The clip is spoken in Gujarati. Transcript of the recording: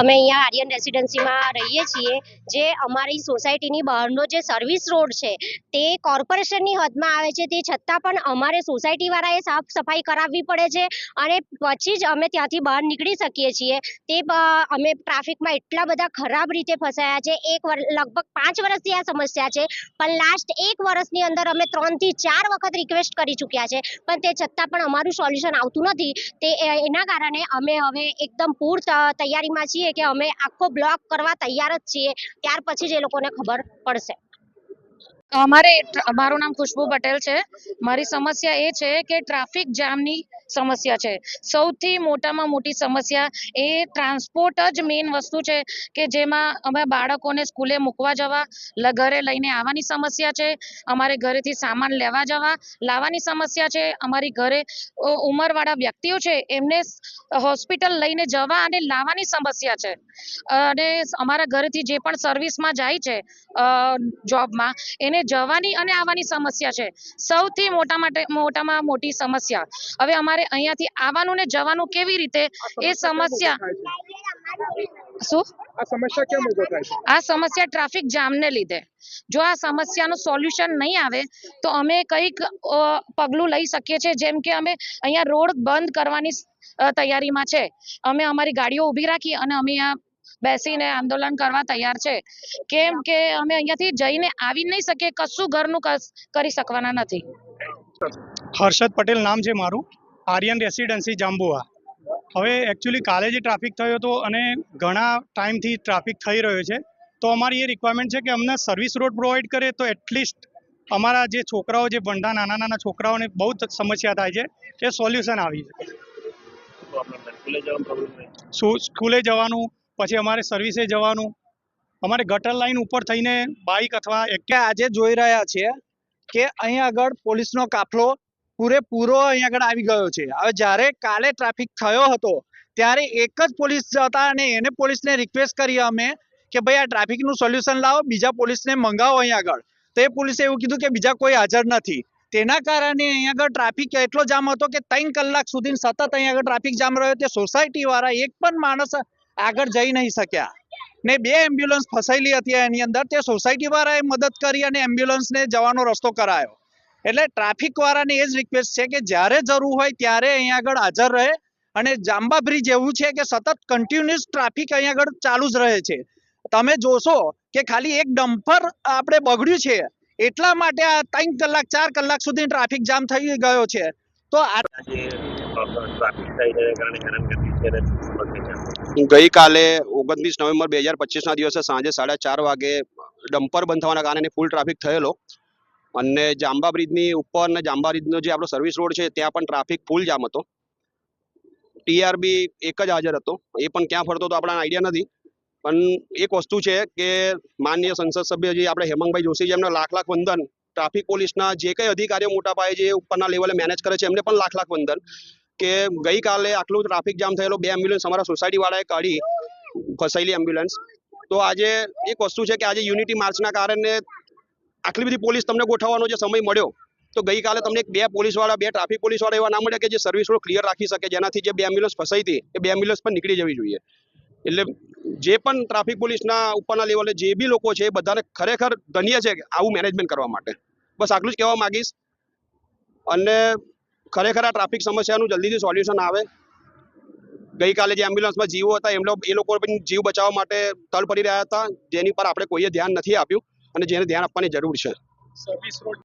અમે અહીંયા આર્યન રેસિડેન્સીમાં રહીએ છીએ, જે અમારી સોસાયટીની બહારનો જે સર્વિસ રોડ છે, તે કોર્પોરેશનની હદમાં આવે છે. તે છતાં પણ અમારે સોસાયટીવાળાએ સાફ સફાઈ કરાવવી પડે છે અને પછી જ અમે ત્યાંથી બહાર નીકળી શકીએ છીએ. તે અમે ટ્રાફિકમાં એટલા બધા ખરાબ રીતે ફસાયા છે. એક લગભગ પાંચ વર્ષથી આ સમસ્યા છે, પણ લાસ્ટ એક વર્ષની અંદર અમે ત્રણથી ચાર વખત રિક્વેસ્ટ કરી ચૂક્યા છે, પણ તે છતાં પણ અમારું સોલ્યુશન આવતું નથી. તે, એના કારણે અમે હવે એકદમ પૂર તૈયારીમાં છીએ. કે અમે આખો બ્લોક કરવા તૈયાર જ છીએ. ત્યાર પછી જ એ લોકોને ખબર પડશે. અમારે મારું નામ ખુશ્બુ પટેલ છે. મારી સમસ્યા એ છે કે ટ્રાફિક જામની સમસ્યા છે. સૌથી મોટામાં મોટી સમસ્યા એ ટ્રાન્સપોર્ટ જ મેઇન વસ્તુ છે કે જેમાં અમે બાળકોને સ્કૂલે મૂકવા જવા ઘરે લઈને આવવાની સમસ્યા છે, અમારે ઘરેથી સામાન લેવા જવા લાવવાની સમસ્યા છે, અમારી ઘરે ઉંમરવાળા વ્યક્તિઓ છે એમને હોસ્પિટલ લઈને જવા અને લાવવાની સમસ્યા છે. અને અમારા ઘરેથી જે પણ સર્વિસમાં જાય છે જોબમાં, એને જવાની અને આવવાની સમસ્યા છે. સૌથી મોટા માટે મોટામાં મોટી સમસ્યા. હવે અમારે અહીંયાથી આવવાનું ને જવાનું કેવી રીતે? એ સમસ્યા શું? આ સમસ્યા કેમ ઊભો થાય છે? આ સમસ્યા ટ્રાફિક જામને લીધે. જો આ સમસ્યાનું સોલ્યુશન નહીં આવે તો અમે કંઈક પગલું લઈ શકીએ છીએ. જેમ કે અમે અહીંયા રોડ બંધ કરવાની તૈયારીમાં છે. અમે અમારી ગાડીઓ ઊભી રાખી અને અમે અહીંયા બેસીને આંદોલન કરવા તૈયાર છે. કેમ કે અમે અહીંયાથી જઈને આવી નહીં શકીએ કશું ઘરનું કરી શકવાના નથી. હર્ષદ પટેલ નામ છે મારું. આર્યન રેસિડેન્સી જાંબુઆ હવે એકચ્યુઅલી કાલે જે ટ્રાફિક થયો હતો અને ઘણા ટાઈમથી ટ્રાફિક થઈ રહ્યો છે તો અમારી એ રિક્વાયરમેન્ટ છે કે અમને સર્વિસ રોડ પ્રોવાઈડ કરે તો એટલીસ્ટ અમારા જે છોકરાઓ જે ભણતા નાના નાના છોકરાઓને બહુ જ સમસ્યા થાય છે એ સોલ્યુશન આવી શકે શું સ્કૂલે જવાનું પછી અમારે સર્વિસે જવાનું. અમારે ગટર લાઈન ઉપર થઈને બાઇક અથવા એકટા આજે જોઈ રહ્યા છીએ કે અહીંયા આગળ પોલીસનો કાફલો પૂરેપૂરો અહીંયા આગળ આવી ગયો છે. હવે જ્યારે કાલે ટ્રાફિક થયો હતો, ત્યારે એક જ પોલીસ હતા અને એને પોલીસને રિક્વેસ્ટ કરી અમે કે ભાઈ, આ ટ્રાફિકનું સોલ્યુશન લાવો, બીજા પોલીસને મંગાવો અહીં આગળ. તો એ પોલીસે એવું કીધું કે બીજા કોઈ હાજર નથી. તેના કારણે અહીંયા આગળ ટ્રાફિક એટલો જામ હતો કે ત્રણ કલાક સુધી સતત અહીંયા આગળ ટ્રાફિક જામ રહ્યો. તે સોસાયટી વાળા એક પણ માણસ આગળ જઈ નહીં શક્યા. ને બે એમ્બ્યુલન્સ ફસાયેલી હતી એની અંદર. તે સોસાયટી વાળાએ મદદ કરી અને એમ્બ્યુલન્સને જવાનો રસ્તો કરાયો. એટલે ટ્રાફિક વાળાને એ જ રિક્વેસ્ટ છે કે જ્યારે જરૂર હોય ત્યારે અહીંયા આગળ હાજર રહે. અને જાંબા બ્રિજ એવું છે કે સતત કન્ટિન્યુઅસ ટ્રાફિક અહીંયા આગળ ચાલુ જ રહે છે. તમે જોશો કે ખાલી એક ડમ્પર આપણે બગડ્યું છે. એટલા માટે આ ત્રણ કલાક, ચાર કલાક સુધી ટ્રાફિક જામ થઈ ગયો છે. તો આ ગઈકાલે ઓગણત્રીસ નવેમ્બર બે હજાર પચીસના દિવસે સાંજે સાડા ચાર વાગે ડમ્પર બંધ થવાના કારણે ફૂલ ટ્રાફિક થયેલો. અને જાંબા બ્રિજની ઉપર ને જાંબા બ્રિજનો જે આપણો સર્વિસ રોડ છે, ત્યાં પણ ટ્રાફિક ફૂલ જામ હતો. ટીઆરબી એક જ હાજર હતો. એ પણ ક્યાં ફરતો હતો આપણને આઈડિયા નથી. પણ એક વસ્તુ છે કે માન્ય સંસદ સભ્ય જે આપણે હેમંતભાઈ જોશી જેમને લાખ લાખ વંદન, ટ્રાફિક પોલીસના જે કંઈ અધિકારીઓ મોટા પાયે જે ઉપરના લેવલે મેનેજ કરે છે, એમને પણ લાખ લાખ વંદન. કે ગઈકાલે આટલું ટ્રાફિક જામ થયેલો, બે એમ્બ્યુલન્સ અમારા સોસાયટીવાળાએ કાઢી, ફસાયેલી એમ્બ્યુલન્સ તો આજે એક વસ્તુ છે કે આજે યુનિટી માર્ચના કારણે આટલી બધી પોલીસ તમને ગોઠવવાનો જે સમય મળ્યો, તો ગઈકાલે તમને એક બે પોલીસવાળા બે ટ્રાફિક પોલીસવાળા એવા ના મળ્યા કે જે સર્વિસ રોડ ક્લિયર રાખી શકે, જેનાથી જે બે એમ્બ્યુલન્સ ફસાઈ હતી, એ બે એમ્બ્યુલન્સ પણ નીકળી જવી જોઈએ. એટલે જે પણ ટ્રાફિક પોલીસના ઉપરના લેવલે જે બી લોકો છે, એ બધાને ખરેખર ધન્ય છે આવું મેનેજમેન્ટ કરવા માટે. બસ આટલું જ કહેવા માંગીશ. અને ખરેખર આ ટ્રાફિક સમસ્યાનું જલ્દીથી સોલ્યુશન આવે. ગઈકાલે જે એમ્બ્યુલન્સમાં જીવો હતા, એમનો એ લોકો પણ જીવ બચાવવા માટે તલ પડી રહ્યા હતા. જેની પર આપણે કોઈએ ધ્યાન નથી આપ્યું અને જેને ધ્યાન આપવાની જરૂર છે. Service road